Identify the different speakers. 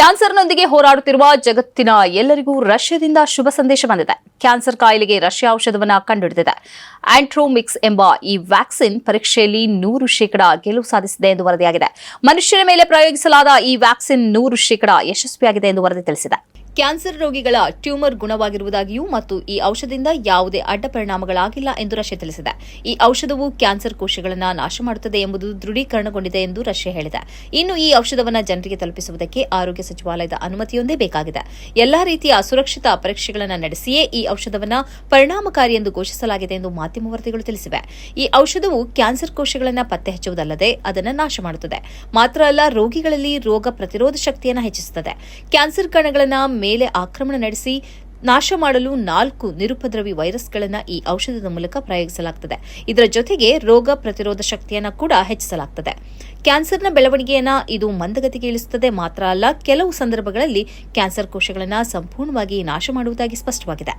Speaker 1: ಕ್ಯಾನ್ಸರ್ನೊಂದಿಗೆ ಹೋರಾಡುತ್ತಿರುವ ಜಗತ್ತಿನ ಎಲ್ಲರಿಗೂ ರಷ್ಯಾದಿಂದ ಶುಭ ಸಂದೇಶ ಬಂದಿದೆ. ಕ್ಯಾನ್ಸರ್ ಕಾಯಿಲೆಗೆ ರಷ್ಯಾ ಔಷಧವನ್ನು ಕಂಡುಹಿಡಿದಿದೆ. ಆಂಟ್ರೋಮಿಕ್ಸ್ ಎಂಬ ಈ ವ್ಯಾಕ್ಸಿನ್ ಪರೀಕ್ಷೆಯಲ್ಲಿ ನೂರು ಶೇಕಡ ಗೆಲುವು ಸಾಧಿಸಿದೆ ಎಂದು ವರದಿಯಾಗಿದೆ. ಮನುಷ್ಯರ ಮೇಲೆ ಪ್ರಯೋಗಿಸಲಾದ ಈ ವ್ಯಾಕ್ಸಿನ್ ನೂರು ಶೇಕಡ ಯಶಸ್ವಿಯಾಗಿದೆ ಎಂದು ವರದಿ ತಿಳಿಸಿದೆ. ಕ್ಯಾನ್ಸರ್ ರೋಗಿಗಳ ಟ್ಯೂಮರ್ ಗುಣವಾಗಿರುವುದಾಗಿಯೂ ಮತ್ತು ಈ ಔಷಧದಿಂದ ಯಾವುದೇ ಅಡ್ಡ ಪರಿಣಾಮಗಳಾಗಿಲ್ಲ ಎಂದು ರಷ್ಯಾ ತಿಳಿಸಿದೆ. ಈ ಔಷಧವು ಕ್ಯಾನ್ಸರ್ ಕೋಶಗಳನ್ನು ನಾಶ ಮಾಡುತ್ತದೆ ಎಂಬುದು ದೃಢೀಕರಣಗೊಂಡಿದೆ ಎಂದು ರಷ್ಯಾ ಹೇಳಿದೆ. ಇನ್ನು ಈ ಔಷಧವನ್ನು ಜನರಿಗೆ ತಲುಪಿಸುವುದಕ್ಕೆ ಆರೋಗ್ಯ ಸಚಿವಾಲಯದ ಅನುಮತಿಯೊಂದೇ ಬೇಕಾಗಿದೆ. ಎಲ್ಲಾ ರೀತಿಯ ಸುರಕ್ಷಿತ ಪರೀಕ್ಷೆಗಳನ್ನು ನಡೆಸಿಯೇ ಈ ಔಷಧವನ್ನು ಪರಿಣಾಮಕಾರಿ ಎಂದು ಘೋಷಿಸಲಾಗಿದೆ ಎಂದು ಮಾಧ್ಯಮ ವರದಿಗಳು ತಿಳಿಸಿವೆ. ಈ ಔಷಧವು ಕ್ಯಾನ್ಸರ್ ಕೋಶಗಳನ್ನು ಪತ್ತೆ ಹಚ್ಚುವುದಲ್ಲದೆ ಅದನ್ನು ನಾಶ ಮಾಡುತ್ತದೆ. ಮಾತ್ರ ಅಲ್ಲ, ರೋಗಿಗಳಲ್ಲಿ ರೋಗ ಪ್ರತಿರೋಧ ಶಕ್ತಿಯನ್ನು ಹೆಚ್ಚಿಸುತ್ತದೆ. ಕ್ಯಾನ್ಸರ್ ಕಣಗಳನ್ನು ಮೇಲೆ ಆಕ್ರಮಣ ನಡೆಸಿ ನಾಶ ಮಾಡಲು ನಾಲ್ಕು ನಿರುಪದ್ರವಿ ವೈರಸ್ಗಳನ್ನು ಈ ಔಷಧದ ಮೂಲಕ ಪ್ರಯೋಗಿಸಲಾಗುತ್ತದೆ ಇದರ ಜೊತೆಗೆ ರೋಗ ಪ್ರತಿರೋಧ ಶಕ್ತಿಯನ್ನು ಕೂಡ ಹೆಚ್ಚಿಸಲಾಗುತ್ತದೆ ಕ್ಯಾನ್ಸರ್ನ ಬೆಳವಣಿಗೆಯನ್ನು ಇದು ಮಂದಗತಿಗೆ ಇಳಿಸುತ್ತದೆ ಮಾತ್ರ ಅಲ್ಲ, ಕೆಲವು ಸಂದರ್ಭಗಳಲ್ಲಿ ಕ್ಯಾನ್ಸರ್ ಕೋಶಗಳನ್ನು ಸಂಪೂರ್ಣವಾಗಿ ನಾಶ ಮಾಡುವುದಾಗಿ ಸ್ಪಷ್ಟವಾಗಿದೆ.